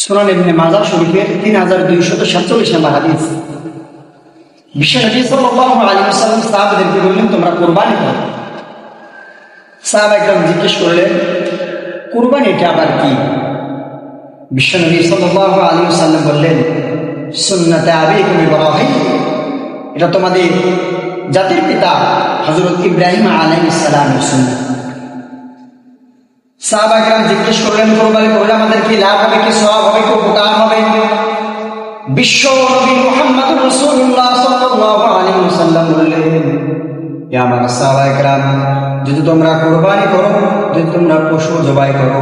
সুনান ইবনে মাজা শরীফের তিন হাজার দুইশত সাতচল্লিশ নম্বর হাদিস। বিশ্বনবী সাল্লাল্লাহু আলাইহি সাহাবাদেরকে বললেন, তোমরা কোরবানি করো সাহাবা একদম জিজ্ঞেস করলেন কোরবানিটা আবার কি? বিশ্বনবী সাল্লাল্লাহু আলাইহি ওয়াসাল্লাম বললেন, সুন্নাতে আবিকুম ইব্রাহিম। এটা তোমাদের জাতির পিতা হযরত ইব্রাহিম আলাইহিস সালামের সুন্নাত। জিজ্ঞেস করলেন, কোরবানি করলে আমাদের কি লাভ হবে, কি সওয়াব? হবে কি উপকার হবে। বিশ্ব যদি তোমরা করো, যদি তোমরা পশু জবাই করো,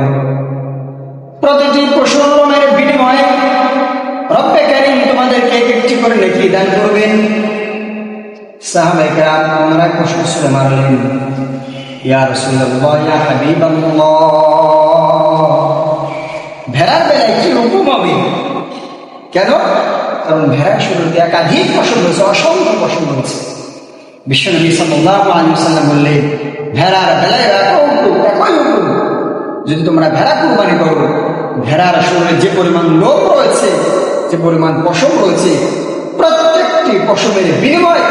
প্রতিটি পশুর বিনিময়ে রব্বে তোমাদেরকে এক একটি করে নেকি দান করবেন। সাহাবাগরাম ওনারা পশু ছুঁড়ে মারলেন ভেড়ার বেলায় কি হুকুম হবে কেন? কারণ ভেড়ার শুরুতে একাধিক ফসল রয়েছে, অসংখ্য ফসল রয়েছে। বিশ্বনবী সাল্লাল্লাহু আলাইহি সাল্লাম বললেন, ভেড়ার বেলায় যদি তোমরা ভেড়া কুরবানি করো, ভেড়ার শরীরে যে পরিমাণ লোক রয়েছে, যে পরিমাণ পশম রয়েছে, প্রত্যেকটি পশমের বিনিময়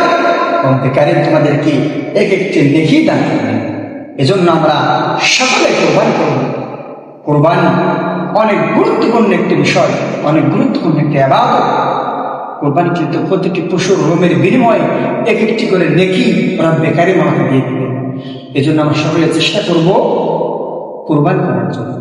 তোমাদেরকে এক একটি নেকি দান করবেন। এজন্য আমরা সকলে কোরবানি করব। কোরবানি অনেক গুরুত্বপূর্ণ একটি বিষয়, অনেক গুরুত্বপূর্ণ একটি আবাদত। কোরবানি কিন্তু প্রতিটি পশুর রোমের বিনিময়ে এক একটি করে নেকি ওরা বেকারি আমাকে দিয়ে দিবেন এজন্য আমরা সকলে চেষ্টা করব কোরবানি করার জন্য।